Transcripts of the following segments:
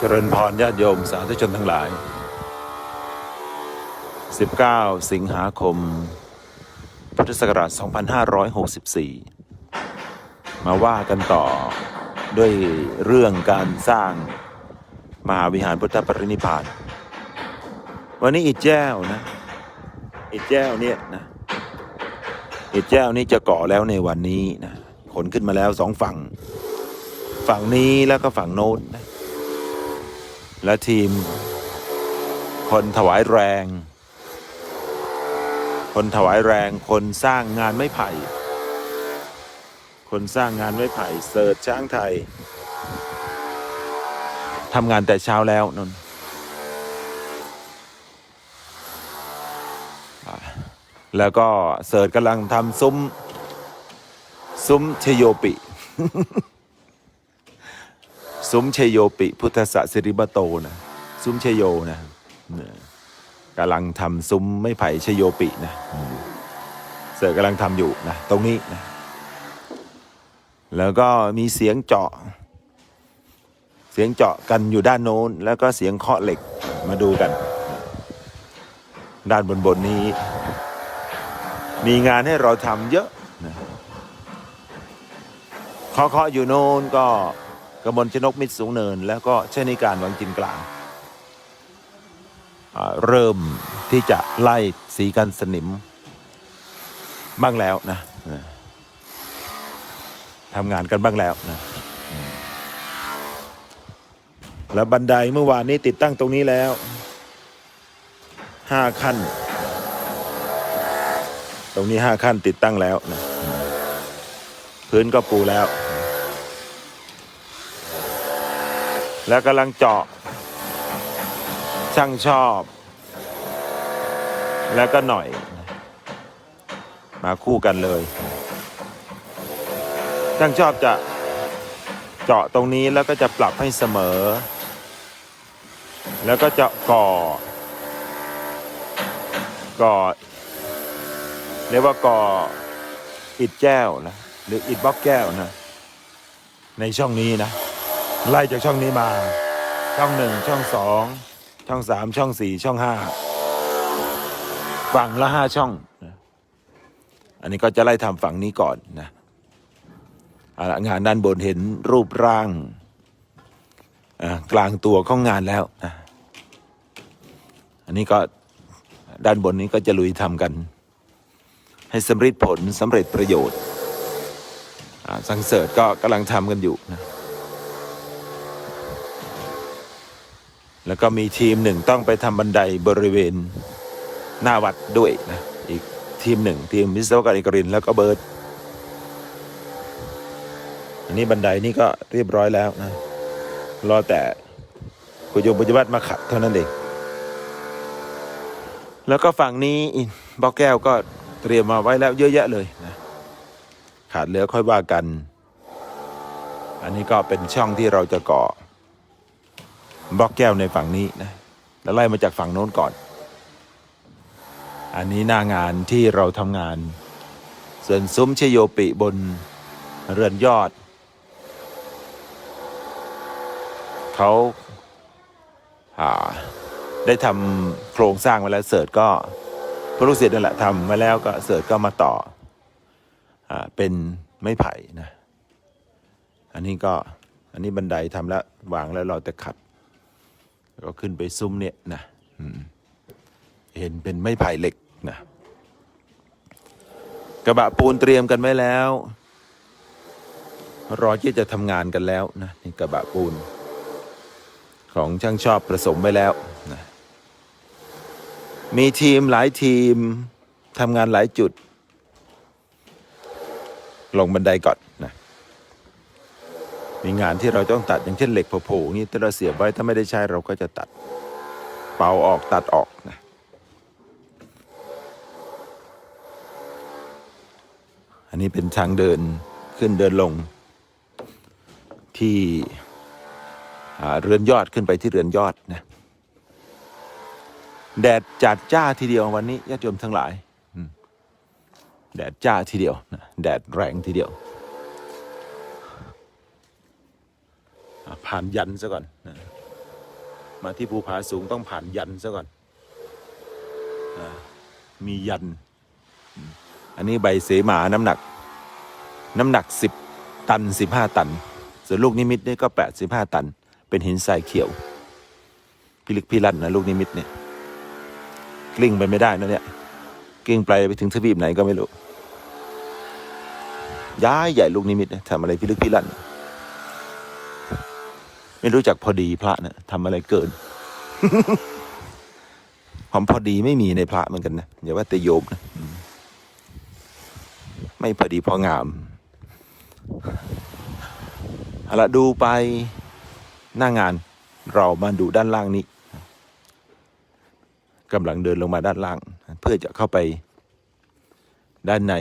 เจริญพรญาติโยมสาธุชนทั้งหลาย 19 สิงหาคม พุทธศักราช 2564 มาว่ากันต่อด้วยเรื่องการสร้างมหาวิหารพุทธปรินิพาน วันนี้อิดแจ้วนะอิดแจ้วเนี่ยนะอิดแจ้วนี่จะก่อแล้วในวันนี้นะขนขึ้นมาแล้วสองฝั่ง ฝั่งนี้แล้วก็ฝั่งโน้นนะ และทีม คนถวายแรง คนถวายแรงคนสร้างงานไม้ไผ่ คนสร้างงานไม้ไผ่เสิร์ชช้างไทยทำงานแต่เช้าแล้วนนอ่าแล้วก็เสิร์ชกำลังทำซุ้ม ซุ้มเชโยปิ ซุ้มชโยปิ พุทธสสิริบโตนะซุ้มชโยนะกำลังทำซุ้มไม่ไผ่เชโยปินะเสือกำลังทำอยู่นะตรงนี้นะแล้วก็มีเสียงเจาะ เสียงเจาะกันอยู่ด้านโน้น แล้วก็เสียงเคาะเหล็กมาดูกัน ด้านบนบนนี้ มีงานให้เราทำเยอะนะเคาะเคาะอยู่โน้นก็ กมลชนกมิตรสูงเนิน แล้วก็เชนิการวังจินกลาง เริ่มที่จะไล่สีกันสนิม บ้างแล้วนะทำงานกันบ้างแล้วนะแล้วบันไดเมื่อวานนี้ติดตั้งตรงนี้แล้วห้าขั้น ตรงนี้ห้าขั้นติดตั้งแล้วนะพื้นก็ปูแล้ว แล้วกำลังเจาะ ช่างชอบ แล้วก็หน่อย มาคู่กันเลย ช่างชอบจะเจาะตรงนี้แล้วก็จะปรับให้เสมอ แล้วก็จะก่อ ก่อเรียกว่าก่ออิฐแก้วนะ หรืออิฐบล็อกแก้วนะ ในช่องนี้นะ ไล่จากช่องนี้มา ช่องหนึ่งช่องสองช่องสามช่องสี่ช่องห้าฝั่งละห้าช่องอันนี้ก็จะไล่ทำฝั่งนี้ก่อนนะงานด้านบนเห็นรูปร่างกลางตัวของงานแล้วนะอันนี้ก็ด้านบนนี้ก็จะลุยทำกัน ให้สำเร็จผลสำเร็จประโยชน์สังเสริฐก็กำลังทำกันอยู่นะ แล้วก็มีทีมหนึ่งต้องไปทำบันไดบริเวณหน้าวัดด้วยนะอีกทีมหนึ่งทีมวิศวกรเอกรินแล้วก็เบิร์ตอันนี้บันไดนี่ก็เรียบร้อยแล้วนะรอแต่กุยมปัจจุบันมาขัดเท่านั้นเองแล้วก็ฝั่งนี้อินบอกแก้วก็เตรียมมาไว้แล้วเยอะแยะเลยนะขาดเหลือค่อยว่ากัน อันนี้ก็เป็นช่องที่เราจะก่อ บล็อกแก้วในฝั่งนี้นะแล้วไล่มาจากฝั่งโน้นก่อน อันนี้หน้างานที่เราทำงาน ส่วนซุ้มเชโยปิบนเรือนยอด เขาาได้ทำโครงสร้างมาแล้วเสิร์ชก็พระลูกศิษย์นั่นแหละทำมาแล้วก็เสิร์ชก็มาต่ออ่าเป็นไม้ไผ่นะ อันนี้ก็อันนี้บันไดทำแล้ววางแล้วเราแต่ขัด ก็ขึ้นไปซุ้มเนี่ยนะเห็นเป็นไม้ไผ่เหล็กนะกระบะปูนเตรียมกันไว้แล้ว รอที่จะทำงานกันแล้วนะนี่กระบะปูน ของช่างชอบผสมไว้แล้วนะมีทีมหลายทีมทำงานหลายจุด ลงบันไดก่อนนะ มีงานที่เราต้องตัดอย่างเช่นเหล็กโผล่ๆนี่ถ้าเราเสียบไว้ถ้าไม่ได้ใช้เราก็จะตัด เป่าออกตัดออกนะอันนี้เป็นทางเดินขึ้นเดินลง ที่เรือนยอดขึ้นไปที่เรือนยอดนะแดดจัดจ้าทีเดียววันนี้ญาติโยมทั้งหลายแดดจ้าทีเดียวนะแดดแรงทีเดียว อะ ผ่านยันซะก่อนนะมาที่ภูผาสูงต้องผ่านยันซะก่อนอมียัน อันนี้ใบเสมาน้ำหนัก น้ำหนักสิบตันสิบห้าตัน ส่วนลูกนิมิตนี่ก็แปดสิบห้าตัน เป็นหินทรายเขียวพิลึกพิลั่นนะลูกนิมิตเนี่ยกลิ้งไปไม่ได้นะเนี่ยกลิ้งไปไปถึงทวีปไหนก็ไม่รู้ย้ายใหญ่ลูกนิมิตเนี่ยทำอะไรพิลึกพิลั่น ไม่รู้จักพอดีพระเนี่ยทำอะไรเกินความพอดีไม่มีในพระเหมือนกันนะอย่าว่าแต่โยมนะไม่พอดีพองามเอาละดูไปหน้างาน เรามาดูด้านล่างนี้กำลังเดินลงมาด้านล่าง เพื่อจะเข้าไป ด้านใน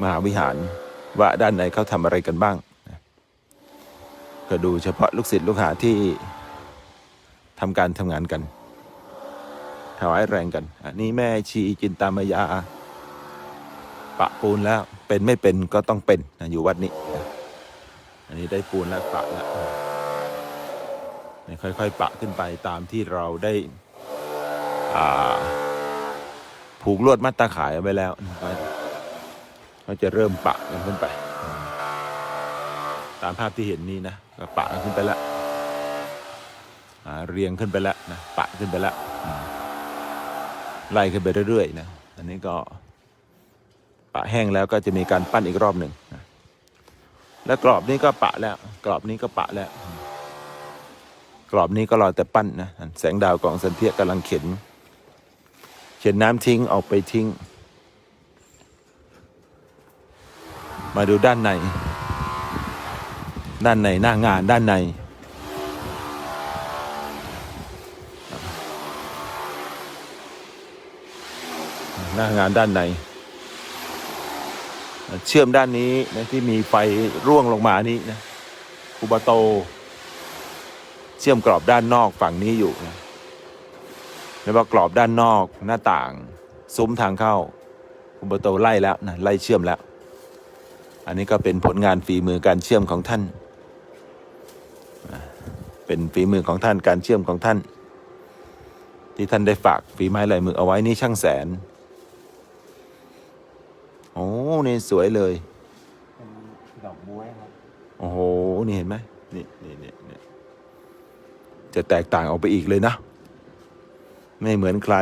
มหาวิหารว่าด้านในเขาทำอะไรกันบ้าง ก็ดูเฉพาะลูกศิษย์ลูกหาที่ทำการทำงานกันถวายแรงกัน อันนี้แม่ชีจินตามายา ปะปูนแล้วเป็นไม่เป็นก็ต้องเป็นนะอยู่วัดนี้นะอันนี้ได้ปูนแล้วปะแล้วค่อยๆปะขึ้นไปตามที่เราได้ผูกลวดมัดตาขายไว้แล้วก็จะเริ่มปะกันขึ้นไป ตามภาพที่เห็นนี้นะ ปะขึ้นไปแล้วเรียงขึ้นไปแล้วนะปะขึ้นไปแล้วไล่ขึ้นไปเรื่อยๆนะอันนี้ก็ปะแห้งแล้วก็จะมีการปั้นอีกรอบหนึ่งนะแล้วกรอบนี้ก็ปะแล้ว กรอบนี้ก็ปะแล้ว กรอบนี้ก็รอแต่ปั้นนะแสงดาวกองสันเทียกำลังเข็น เข็นน้ำทิ้งออกไปทิ้ง มาดูด้านใน ด้านในหน้างานด้านในหน้างานด้านในเชื่อมด้านนี้นะที่มีไฟร่วงลงมานี้นะคูบาโต เชื่อมกรอบด้านนอกฝั่งนี้อยู่นะแล้วว่ากรอบด้านนอกหน้าต่าง ซุ้มทางเข้าคูบาโตไล่แล้วนะไล่เชื่อมแล้ว อันนี้ก็เป็นผลงานฝีมือการเชื่อมของท่าน เป็นฝีมือของท่านการเชื่อมของท่าน ที่ท่านได้ฝากฝีไม้ลายมือเอาไว้นี่ช่างแสน โอ้นี่สวยเลยเป็นดอกบ๊วยครับโอ้โหนี่เห็นไหมนี่นี่นี่นี่จะแตกต่างออกไปอีกเลยนะ ไม่เหมือนใคร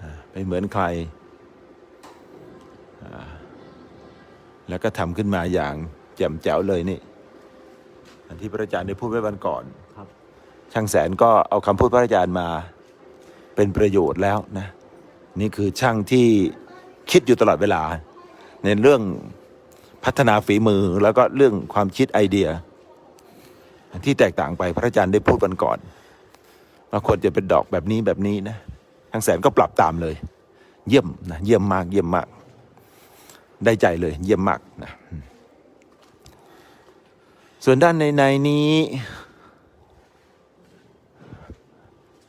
อ่าไม่เหมือนใครอ่าแล้วก็ทำขึ้นมาอย่างแจ่มแจ๋วเลยนี่ อันที่พระอาจารย์ได้พูดไว้วันก่อนครับ ช่างแสนก็เอาคำพูดพระอาจารย์มา เป็นประโยชน์แล้วนะ นี่คือช่างที่คิดอยู่ตลอดเวลา ในเรื่องพัฒนาฝีมือแล้วก็เรื่องความคิดไอเดีย ที่แตกต่างไปพระอาจารย์ได้พูดวันก่อนว่าควรจะเป็นดอกแบบนี้แบบนี้นะช่างแสนก็ปรับตามเลย เยี่ยมนะเยี่ยมมากเยี่ยมมาก ได้ใจเลย เยี่ยมมากนะ ส่วนด้านในในนี้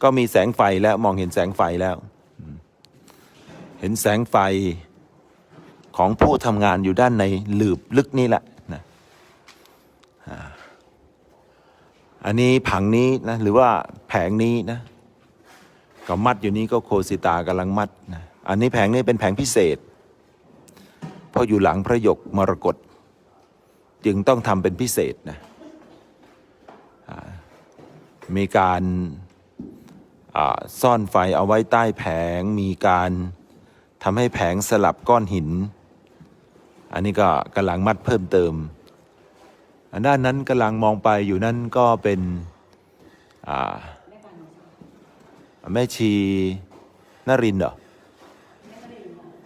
ก็มีแสงไฟแล้วมองเห็นแสงไฟแล้ว เห็นแสงไฟของผู้ทำงานอยู่ด้านในหลืบลึกนี่แหละนะอันนี้ผังนี้นะหรือว่าแผงนี้นะก็มัดอยู่นี้ก็โคสิตากำลังมัดนะอันนี้แผงนี้เป็นแผงพิเศษ เพราะอยู่หลังพระหยกมรกต จึงต้องทำเป็นพิเศษนะมีการซ่อนไฟเอาไว้ใต้แผง มีการทำให้แผงสลับก้อนหิน อันนี้ก็กำลังมัดเพิ่มเติมอันด้านนั้นกำลังมองไปอยู่นั่นก็เป็นแม่ชีนรินเหรอ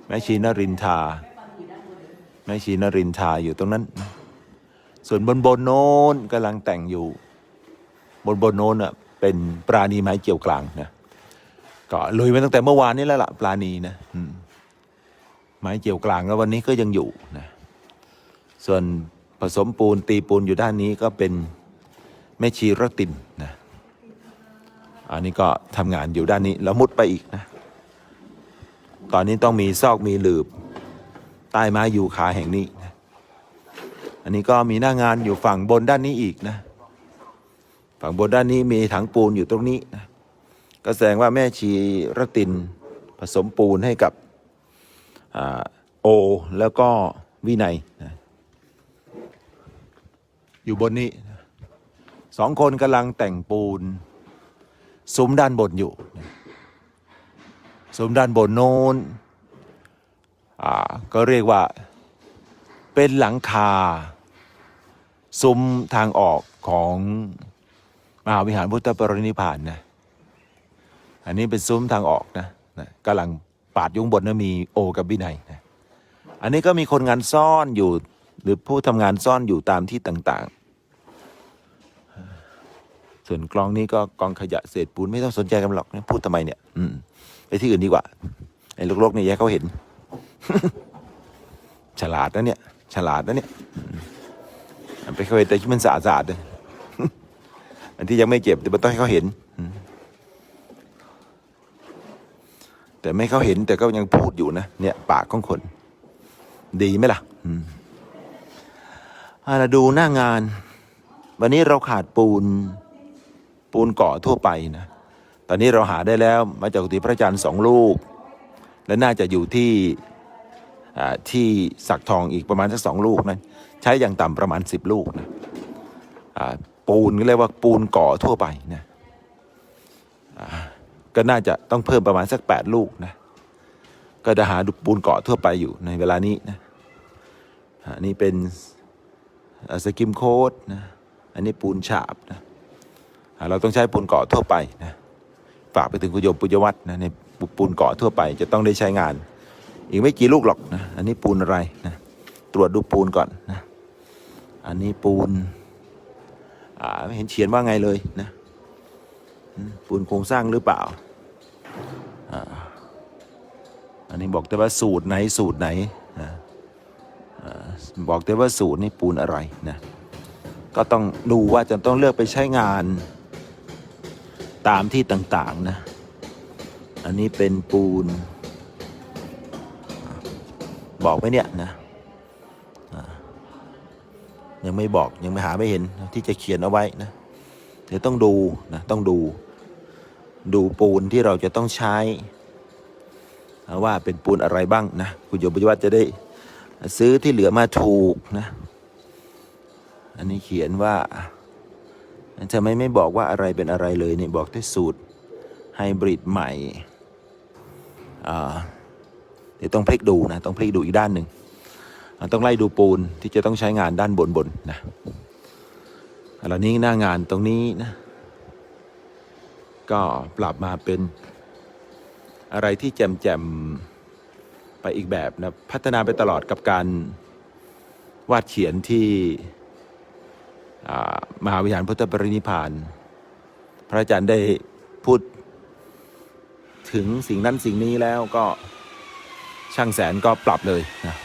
แม่ชีนรินทาแม่ชีนรินทาอยู่ตรงนั้น ส่วนบนบนโน้นกำลังแต่งอยู่ บนบนโน้นอะเป็นปราณีไม้เกี่ยวกลางนะก็ลุยมาตั้งแต่เมื่อวานนี้แล้วล่ะปราณีนะไม้เกี่ยวกลางแล้ววันนี้ก็ยังอยู่นะส่วนผสมปูนตีปูนอยู่ด้านนี้ก็เป็นแม่ชีรตินนะอันนี้ก็ทำงานอยู่ด้านนี้แล้วมุดไปอีกนะ ตอนนี้ต้องมีซอกมีหลืบ ใต้ไม้ยูคาแห่งนี้ อันนี้ก็มีหน้างานอยู่ฝั่งบนด้านนี้อีกนะ ฝั่งบนด้านนี้มีถังปูนอยู่ตรงนี้นะก็แสดงว่าแม่ชีรตินผสมปูนให้กับอโอ แล้วก็วินัยนะอยู่บนนี้นะสองคนกำลังแต่งปูน ซุ้มด้านบนอยู่นะซุ้มด้านบนโน้นก็เรียกว่าเป็นหลังคา ซุ้มทางออกของมหาวิหารพุทธปรินิพานนะอันนี้เป็นซุ้มทางออกนะนะกำลังปาดยุงบนนะมีโอกับวินัยนะอันนี้ก็มีคนงานซ่อนอยู่หรือผู้ทำงานซ่อนอยู่ตามที่ต่างๆ ส่วนกลองนี้ก็กองขยะเศษปูนไม่ต้องสนใจกันหรอกนะพูดทำไมเนี่ย อืมไปที่อื่นดีกว่าไอ้โลกๆเนี่ยแยกเขาเห็น ฉลาดนะเนี่ย ฉลาดนะเนี่ย ไปเคยแต่ที่มันสะอาดๆเลยอันที่ยังไม่เก็บแต่มันต้องให้เขาเห็น แต่ไม่เขาเห็นแต่ก็ยังพูดอยู่นะเนี่ยปากของคน ดีไหมล่ะอืมอ่าเราดูหน้างาน วันนี้เราขาดปูน ปูนเกาะทั่วไปนะตอนนี้เราหาได้แล้วมาจากกุฏิพระอาจารย์สองลูก และน่าจะอยู่ที่อ่าที่สักทองอีกประมาณสักสองลูกนั้น ใช้อย่างต่ำประมาณสิบลูกนะปูนก็เรียกว่าปูนก่อทั่วไปนะก็น่าจะต้องเพิ่มประมาณสักแปดลูกนะก็จะหาดูปูนเกาะทั่วไปอยู่ในเวลานี้นะอ่านี่เป็นสกิมโค้ดนะ อันนี้ปูนฉาบนะเราต้องใช้ปูนเกาะทั่วไปนะฝากไปถึงคุณโยมปุญญวัฒน์นะในปูนเกาะทั่วไป จะต้องได้ใช้งาน อีกไม่กี่ลูกหรอกนะ อันนี้ปูนอะไรนะ ตรวจดูปูนก่อน อันนี้ปูน อ่าไม่เห็นเขียนว่าไงเลยนะปูนโครงสร้างหรือเปล่า อ่า อันนี้บอกแต่ว่าสูตรไหนสูตรไหนนะอ่าบอกแต่ว่าสูตรนี่ปูนอะไรนะก็ต้องดูว่าจะต้องเลือกไปใช้งานตามที่ต่างๆนะ อันนี้เป็นปูน บอกไหมเนี่ยนะ ยังไม่บอกยังไม่หาไม่เห็นที่จะเขียนเอาไว้นะเดี๋ยวต้องดูนะต้องดู ดูปูนที่เราจะต้องใช้ ว่าเป็นปูนอะไรบ้างนะคุณโยมปฏิวัติจะได้ซื้อที่เหลือมาถูกนะอันนี้เขียนว่าทำไม่ไม่บอกว่าอะไรเป็นอะไรเลยเนี่ยบอกที่สูตรไฮบริดใหม่อ่าเดี๋ยวต้องพลิกดูนะต้องพลิกดูอีกด้านหนึ่ง ต้องไล่ดูปูนที่จะต้องใช้งานด้านบนบนๆนะแล้วนี้หน้างานตรงนี้นะก็ปรับมาเป็นอะไรที่แจมแจมๆไปอีกแบบนะพัฒนาไปตลอดกับการวาดเขียนที่มหาวิหารพุทธปรินิพาน พระอาจารย์ได้พูดถึงสิ่งนั้นสิ่งนี้แล้วก็ช่างแสนก็ปรับเลยนะ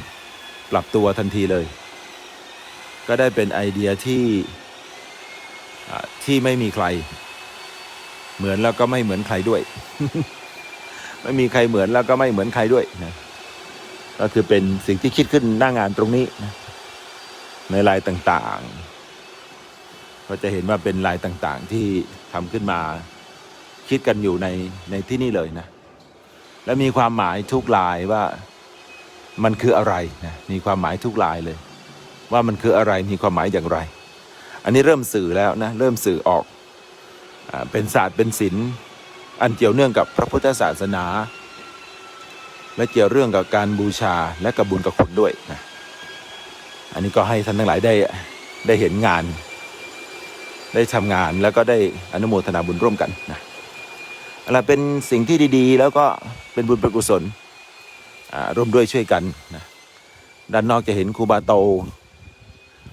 ปรับตัวทันทีเลย ก็ได้เป็นไอเดียที่ที่ไม่มีใคร เหมือนแล้วก็ไม่เหมือนใครด้วย ไม่มีใครเหมือนแล้วก็ไม่เหมือนใครด้วยนะก็คือเป็นสิ่งที่คิดขึ้นหน้างานตรงนี้นะในลายต่างๆ ก็จะเห็นว่าเป็นลายต่างๆที่ทำขึ้นมาคิดกันอยู่ในในที่นี่เลยนะ และมีความหมายทุกลายว่า มันคืออะไรนะมีความหมายทุกลายเลย ว่ามันคืออะไรมีความหมายอย่างไร อันนี้เริ่มสื่อแล้วนะเริ่มสื่อออกอเป็นศาสตร์เป็นศิลป์อันเกี่ยวเนื่องกับพระพุทธศาสนา และเกี่ยวเรื่องกับการบูชาและกับบุญกับคุณด้วยนะอันนี้ก็ให้ท่านทั้งหลายได้ได้เห็นงาน ได้ทำงานแล้วก็ได้อนุโมทนาบุญร่วมกันนะอะไรเป็นสิ่งที่ดีๆ แล้วก็เป็นบุญเป็นกุศล ร่วมด้วยช่วยกันนะด้านนอกจะเห็นครูบาโต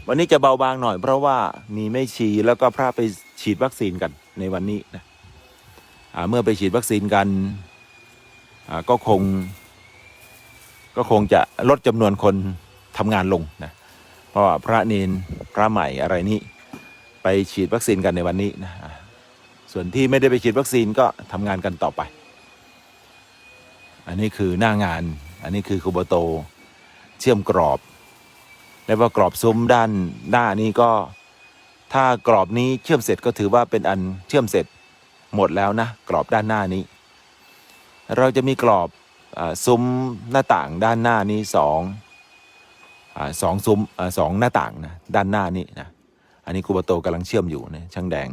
วันนี้จะเบาบางหน่อย เพราะว่ามีไม่ชีแล้วก็พระไปฉีดวัคซีนกันในวันนี้นะเมื่อไปฉีดวัคซีนกันก็คง ก็คงจะลดจำนวนคนทำงานลงนะเพราะว่าพระเนนพระใหม่อะไรนี้ไปฉีดวัคซีนกันในวันนี้นะส่วนที่ไม่ได้ไปฉีดวัคซีนก็ทำงานกันต่อไป อันนี้คือหน้างาน อันนี้คือคูโบโตเชื่อมกรอบ และว่ากรอบซุ้มด้านหน้านี้ก็ ถ้ากรอบนี้เชื่อมเสร็จก็ถือว่าเป็นอันเชื่อมเสร็จหมดแล้วนะ กรอบด้านหน้านี้ เราจะมีกรอบอซุ้มหน้าต่างด้านหน้านี้สองอสองซุ้มอสองหน้าต่างนะด้านหน้านี้นะอันนี้ครูบโตกำลังเชื่อมอยู่นะช่างแดง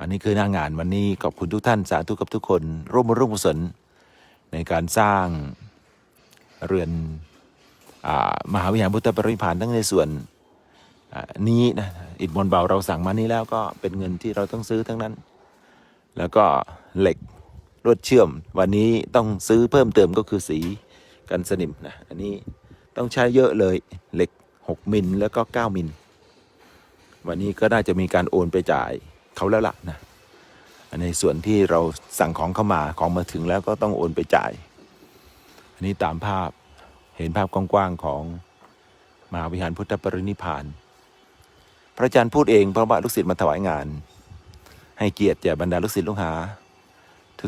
อันนี้คือหน้างานวันนี้ขอบคุณทุกท่านสาธุกับทุกคน ร่วมร่วมกุศล ในการสร้างเรือนอมหาวิหารพุทธปรินิพานทั้งในส่วนนี้นะอิฐมวลเบาเราสั่งมานี้แล้วก็เป็นเงินที่เราต้องซื้อทั้งนั้น แล้วก็เหล็กลวดเชื่อม วันนี้ต้องซื้อเพิ่มเติมก็คือสีกันสนิมนะอันนี้ต้องใช้เยอะเลยเหล็ก 6 มิลแล้วก็ 9 มิลวันนี้ก็น่าจะมีการโอนไปจ่ายเขาแล้วล่ะนะ ในส่วนที่เราสั่งของเข้ามาของมาถึงแล้วก็ต้องโอนไปจ่าย อันนี้ตามภาพเห็นภาพกว้างๆของมหาวิหารพุทธปรินิพาน พระอาจารย์พูดเองเพราะว่าลูกศิษย์มาถวายงาน ให้เกียรติแก่บรรดาลูกศิษย์ลูกหา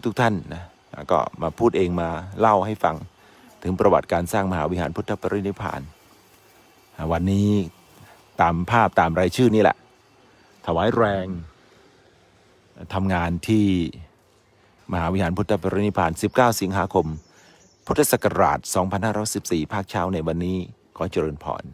ทุกๆท่านนะก็มาพูดเองมาเล่าให้ฟังถึงประวัติการสร้างมหาวิหารพุทธปรินิพาน วันนี้ตามภาพตามรายชื่อนี่แหละ ถวายแรง ทำงานที่มหาวิหารพุทธปรินิพาน 19 สิงหาคม พุทธศักราช 2514 ภาคเช้าในวันนี้ขอเจริญพร